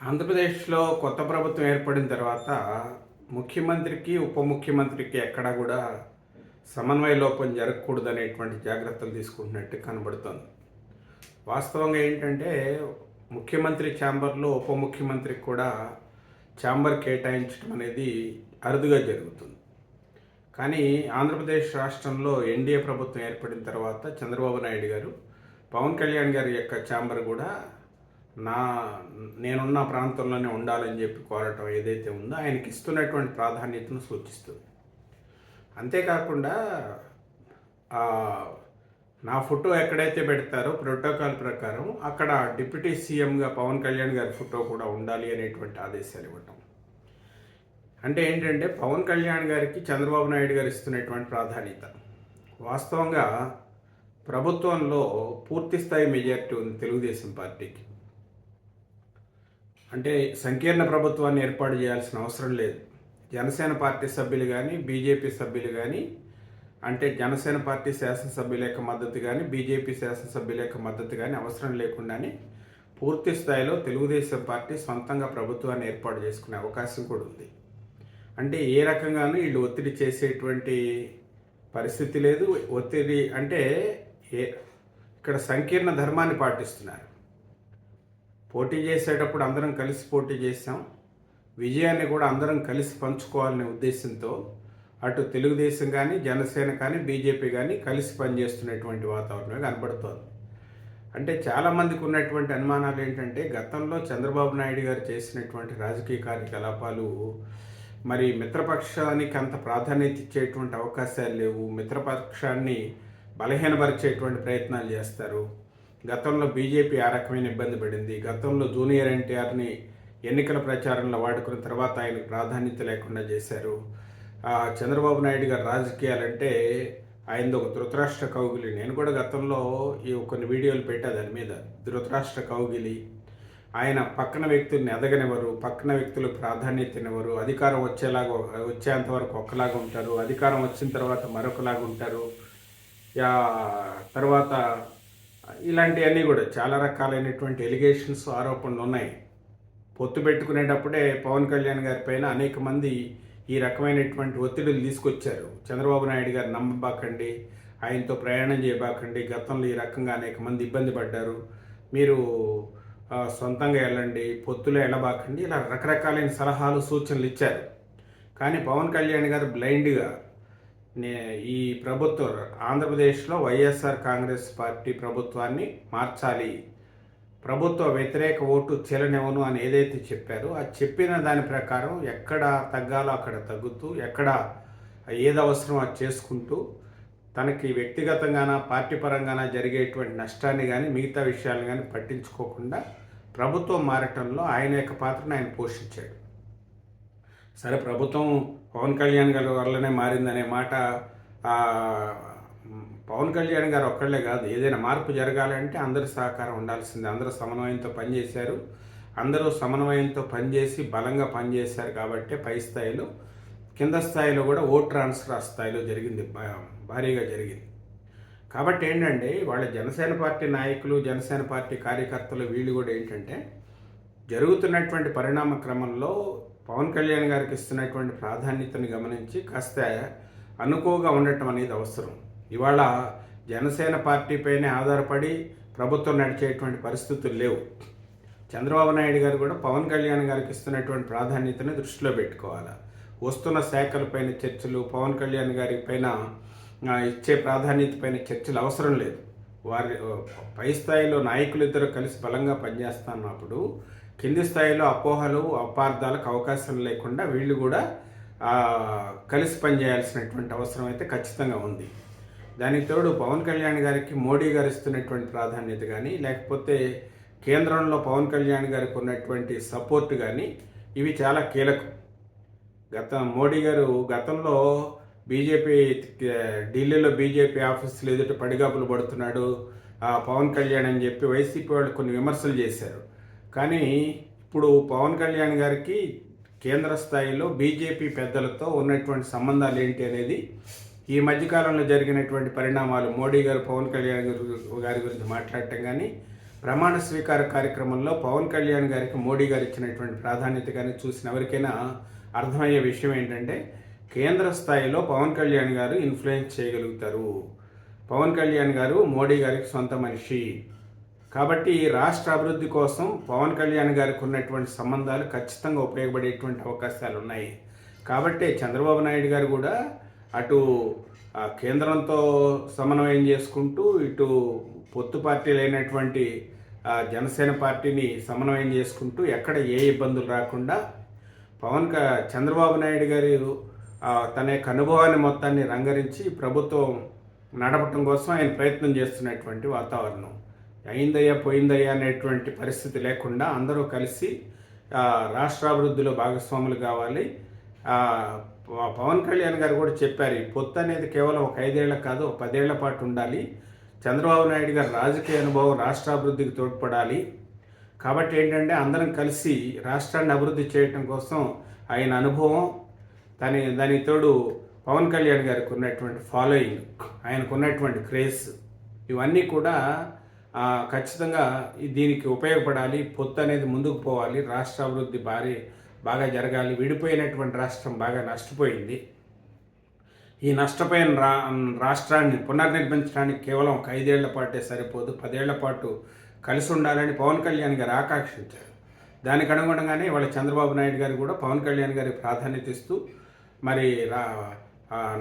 ఆంధ్రప్రదేశ్లో కొత్త ప్రభుత్వం ఏర్పడిన తర్వాత ముఖ్యమంత్రికి ఉప ముఖ్యమంత్రికి ఎక్కడా కూడా సమన్వయ లోపం జరగకూడదనేటువంటి జాగ్రత్తలు తీసుకుంటున్నట్టు కనబడుతోంది. వాస్తవంగా ఏంటంటే ముఖ్యమంత్రి ఛాంబర్లో ఉప ముఖ్యమంత్రికి కూడా ఛాంబర్ కేటాయించడం అనేది అరుదుగా జరుగుతుంది. కానీ ఆంధ్రప్రదేశ్ రాష్ట్రంలో ఎన్డీఏ ప్రభుత్వం ఏర్పడిన తర్వాత చంద్రబాబు నాయుడు గారు పవన్ కళ్యాణ్ గారి యొక్క ఛాంబర్ కూడా నా నేనున్న ప్రాంతంలోనే ఉండాలని చెప్పి కోరటం ఏదైతే ఉందో ఆయనకి ఇస్తున్నటువంటి ప్రాధాన్యతను సూచిస్తుంది. అంతేకాకుండా నా ఫోటో ఎక్కడైతే పెడతారో ప్రోటోకాల్ ప్రకారం అక్కడ డిప్యూటీ సీఎంగా పవన్ కళ్యాణ్ గారి ఫోటో కూడా ఉండాలి అనేటువంటి ఆదేశాలు ఇవ్వటం. అంటే ఏంటంటే పవన్ కళ్యాణ్ గారికి చంద్రబాబు నాయుడు గారు ఇస్తున్నటువంటి ప్రాధాన్యత. వాస్తవంగా ప్రభుత్వంలో పూర్తి స్థాయి మెజార్టీ ఉంది తెలుగుదేశం పార్టీకి. అంటే సంకీర్ణ ప్రభుత్వాన్ని ఏర్పాటు చేయాల్సిన అవసరం లేదు. జనసేన పార్టీ సభ్యులు కానీ బీజేపీ సభ్యులు కానీ అంటే జనసేన పార్టీ శాసనసభ్యుల యొక్క మద్దతు కానీ బీజేపీ శాసనసభ్యుల యొక్క మద్దతు కానీ అవసరం లేకుండానే పూర్తి స్థాయిలో తెలుగుదేశం పార్టీ సొంతంగా ప్రభుత్వాన్ని ఏర్పాటు చేసుకునే అవకాశం కూడా ఉంది. అంటే ఏ రకంగానూ వీళ్ళు ఒత్తిడి చేసేటువంటి పరిస్థితి లేదు. ఒత్తిడి అంటే ఏ ఇక్కడ సంకీర్ణ ధర్మాన్ని పాటిస్తున్నారు. పోటీ చేసేటప్పుడు అందరం కలిసి పోటీ చేసాం విజయాన్ని కూడా అందరం కలిసి పంచుకోవాలనే ఉద్దేశంతో అటు తెలుగుదేశం కానీ జనసేన కానీ బీజేపీ కానీ కలిసి పనిచేస్తున్నటువంటి వాతావరణమే కనబడుతోంది. అంటే చాలామందికి ఉన్నటువంటి అనుమానాలు ఏంటంటే గతంలో చంద్రబాబు నాయుడు గారు చేసినటువంటి రాజకీయ కార్యకలాపాలు మరి మిత్రపక్షానికి అంత ప్రాధాన్యత ఇచ్చేటువంటి అవకాశాలు లేవు. మిత్రపక్షాన్ని బలహీనపరిచేటువంటి ప్రయత్నాలు చేస్తారు. గతంలో బీజేపీ ఆ రకమైన ఇబ్బంది పడింది. గతంలో జూనియర్ ఎన్టీఆర్ని ఎన్నికల ప్రచారంలో వాడుకున్న తర్వాత ఆయనకు ప్రాధాన్యత లేకుండా చేశారు. చంద్రబాబు నాయుడు గారు రాజకీయాలంటే ఆయనది ఒక ధృతరాష్ట్ర కౌగిలి. నేను కూడా గతంలో ఈ కొన్ని వీడియోలు పెట్టా దాని మీద. ధృతరాష్ట్ర కౌగిలి. ఆయన పక్కన వ్యక్తుల్ని ఎదగనివ్వరు పక్కన వ్యక్తులు ప్రాధాన్యతనివ్వరు అధికారం వచ్చేలాగా వచ్చేంత వరకు ఒకలాగా ఉంటారు అధికారం వచ్చిన తర్వాత మరొకలాగా ఉంటారు. యా తర్వాత ఇలాంటివన్నీ కూడా చాలా రకాలైనటువంటి ఎలిగేషన్స్ ఆరోపణలు ఉన్నాయి. పొత్తు పెట్టుకునేటప్పుడే పవన్ కళ్యాణ్ గారి పైన అనేక మంది ఈ రకమైనటువంటి ఒత్తిడులు తీసుకొచ్చారు. చంద్రబాబు నాయుడు గారు నమ్మబాకండి ఆయనతో ప్రయాణం చేయబాకండి గతంలో ఈ రకంగా అనేక మంది ఇబ్బంది పడ్డారు. మీరు సొంతంగా వెళ్ళండి పొత్తులో వెళ్ళబాకండి ఇలా రకరకాలైన సలహాలు సూచనలు ఇచ్చారు. కానీ పవన్ కళ్యాణ్ గారు బ్లైండ్గా ఈ ప్రభుత్వం ఆంధ్రప్రదేశ్లో వైఎస్ఆర్ కాంగ్రెస్ పార్టీ ప్రభుత్వాన్ని మార్చాలి. ప్రభుత్వ వ్యతిరేక ఓటు చెలనివ్వను అని ఏదైతే చెప్పారో అది చెప్పిన దాని ప్రకారం ఎక్కడ తగ్గాలో అక్కడ తగ్గుతూ ఎక్కడ ఏది అవసరం అది చేసుకుంటూ తనకి వ్యక్తిగతంగాన పార్టీ పరంగాన జరిగేటువంటి నష్టాన్ని కానీ మిగతా విషయాలను కానీ పట్టించుకోకుండా ప్రభుత్వం మారటంలో ఆయన యొక్క పాత్రను ఆయన పోషించాడు. సరే ప్రభుత్వం పవన్ కళ్యాణ్ గారి వల్లనే మారిందనే మాట. పవన్ కళ్యాణ్ గారు ఒక్కళ్ళే కాదు ఏదైనా మార్పు జరగాలంటే అందరి సహకారం ఉండాల్సిందే. అందరూ సమన్వయంతో పనిచేశారు. అందరూ సమన్వయంతో పనిచేసి బలంగా పనిచేశారు కాబట్టి పై స్థాయిలో కింద స్థాయిలో కూడా ఓట్ ట్రాన్స్ఫర్ ఆ స్థాయిలో జరిగింది భా- భారీగా జరిగింది. కాబట్టి ఏంటంటే వాళ్ళ జనసేన పార్టీ నాయకులు జనసేన పార్టీ కార్యకర్తలు వీళ్ళు కూడా ఏంటంటే జరుగుతున్నటువంటి పరిణామ క్రమంలో పవన్ కళ్యాణ్ గారికి ఇస్తున్నటువంటి ప్రాధాన్యతను గమనించి కాస్త అనుకోగా ఉండటం అనేది అవసరం. ఇవాళ జనసేన పార్టీపైనే ఆధారపడి ప్రభుత్వం నడిచేటువంటి పరిస్థితులు లేవు. చంద్రబాబు నాయుడు గారు కూడా పవన్ కళ్యాణ్ గారికి ఇస్తున్నటువంటి ప్రాధాన్యతని దృష్టిలో పెట్టుకోవాలి? వస్తున్న శాఖలపైన చర్చలు పవన్ కళ్యాణ్ గారి పైన ఇచ్చే ప్రాధాన్యత పైన చర్చలు అవసరం లేదు. వారి పై స్థాయిలో నాయకులు ఇద్దరు కలిసి బలంగా పనిచేస్తున్నప్పుడు కింది స్థాయిలో అపోహలు అపార్థాలకు అవకాశం లేకుండా వీళ్ళు కూడా కలిసి పనిచేయాల్సినటువంటి అవసరం అయితే ఖచ్చితంగా ఉంది. దానికి తోడు పవన్ కళ్యాణ్ గారికి మోడీ గారు ఇస్తున్నటువంటి ప్రాధాన్యత కానీ లేకపోతే కేంద్రంలో పవన్ కళ్యాణ్ గారికి ఉన్నటువంటి సపోర్ట్ కానీ ఇవి చాలా కీలకం. గత మోడీ గారు గతంలో బీజేపీ ఢిల్లీలో బీజేపీ ఆఫీసులు ఎదుట పడిగాపులు పడుతున్నాడు పవన్ కళ్యాణ్ అని చెప్పి వైసీపీ వాళ్ళు కొన్ని విమర్శలు చేశారు. కానీ ఇప్పుడు పవన్ కళ్యాణ్ గారికి కేంద్ర స్థాయిలో బీజేపీ పెద్దలతో ఉన్నటువంటి సంబంధాలు ఏంటి అనేది ఈ మధ్యకాలంలో జరిగినటువంటి పరిణామాలు మోడీ గారు పవన్ కళ్యాణ్ గారు- గారి గురించి మాట్లాడటం కానీ ప్రమాణ స్వీకార కార్యక్రమంలో పవన్ కళ్యాణ్ గారికి మోడీ గారు ఇచ్చినటువంటి ప్రాధాన్యత కానీ చూసిన ఎవరికైనా అర్థమయ్యే విషయం ఏంటంటే కేంద్ర స్థాయిలో పవన్ కళ్యాణ్ గారు ఇన్ఫ్లుయెన్స్ చేయగలుగుతారు. పవన్ కళ్యాణ్ గారు మోడీ గారికి సొంత మనిషి. కాబట్టి రాష్ట్ర అభివృద్ధి కోసం పవన్ కళ్యాణ్ గారికి ఉన్నటువంటి సంబంధాలు ఖచ్చితంగా ఉపయోగపడేటువంటి అవకాశాలు ఉన్నాయి. కాబట్టి చంద్రబాబు నాయుడు గారు కూడా అటు కేంద్రంతో సమన్వయం చేసుకుంటూ ఇటు పొత్తు పార్టీలైనటువంటి ఆ, జనసేన పార్టీని సమన్వయం చేసుకుంటూ ఎక్కడ ఏ ఇబ్బందులు రాకుండా పవన్ క చంద్రబాబు నాయుడు గారు తన యొక్క అనుభవాన్ని మొత్తాన్ని రంగరించి ప్రభుత్వం నడపటం కోసం ఆయన ప్రయత్నం చేస్తున్నటువంటి వాతావరణం. అయిందయ్యా పోయిందయ్యా అనేటువంటి పరిస్థితి లేకుండా అందరూ కలిసి రాష్ట్రాభివృద్ధిలో భాగస్వాములు కావాలి. పవన్ కళ్యాణ్ గారు కూడా చెప్పారు ఈ పొత్తు అనేది కేవలం ఒక ఐదేళ్ళ కాదు ఒక పదేళ్ళ పాటు ఉండాలి. చంద్రబాబు నాయుడు గారి రాజకీయ అనుభవం రాష్ట్రాభివృద్ధికి తోడ్పడాలి. కాబట్టి ఏంటంటే అందరం కలిసి రాష్ట్రాన్ని అభివృద్ధి చేయటం కోసం ఆయన అనుభవం దాని దానికి తోడు పవన్ కళ్యాణ్ గారికి ఉన్నటువంటి ఫాలోయింగ్ ఆయనకు ఉన్నటువంటి క్రేజ్ ఇవన్నీ కూడా ఖచ్చితంగా దీనికి ఉపయోగపడాలి. పొత్తు అనేది ముందుకు పోవాలి. రాష్ట్ర అభివృద్ధి భారీ బాగా జరగాలి. విడిపోయినటువంటి రాష్ట్రం బాగా నష్టపోయింది. ఈ నష్టపోయిన రా రాష్ట్రాన్ని పునర్నిర్మించడానికి కేవలం ఒక ఐదేళ్ళ పాటే సరిపోదు. పదేళ్ళ పాటు కలిసి ఉండాలని పవన్ కళ్యాణ్ గారు ఆకాంక్షించారు. దానికి అనుగుణంగానే ఇవాళ చంద్రబాబు నాయుడు గారు కూడా పవన్ కళ్యాణ్ గారికి ప్రాధాన్యత ఇస్తూ మరి రా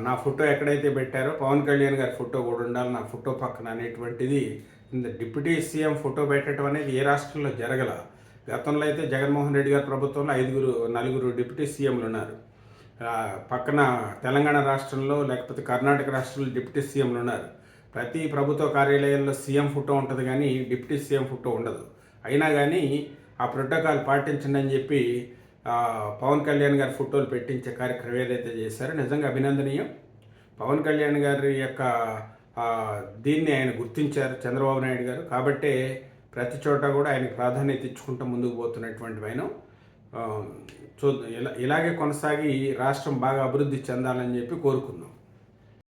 నా ఫోటో ఎక్కడైతే పెట్టారో పవన్ కళ్యాణ్ గారి ఫోటో కూడా ఉండాలి. నా ఫోటో పక్కన అనేటువంటిది డిప్యూటీ సీఎం ఫోటో పెట్టడం అనేది ఏ రాష్ట్రంలో జరగల? గతంలో అయితే జగన్మోహన్ రెడ్డి గారి ప్రభుత్వంలో ఐదుగురు నలుగురు డిప్యూటీ సీఎంలు ఉన్నారు. పక్కన తెలంగాణ రాష్ట్రంలో లేకపోతే కర్ణాటక రాష్ట్రంలో డిప్యూటీ సీఎంలు ఉన్నారు. ప్రతి ప్రభుత్వ కార్యాలయంలో సీఎం ఫోటో ఉంటుంది కానీ డిప్యూటీ సీఎం ఫోటో ఉండదు. అయినా కానీ ఆ ప్రోటోకాల్ పాటించండి అని చెప్పి పవన్ కళ్యాణ్ గారి ఫోటోలు పెట్టించే కార్యక్రమం ఏదైతే చేశారో నిజంగా అభినందనీయం. పవన్ కళ్యాణ్ గారి యొక్క దీన్ని ఆయన గుర్తించారు చంద్రబాబు నాయుడు గారు. కాబట్టే ప్రతి చోట కూడా ఆయన ప్రాధాన్యత ఇచ్చుకుంటూ ముందుకు పోతున్నటువంటి ఆయన. చూ ఇలా ఇలాగే కొనసాగి రాష్ట్రం బాగా అభివృద్ధి చెందాలని చెప్పి కోరుకుందాం.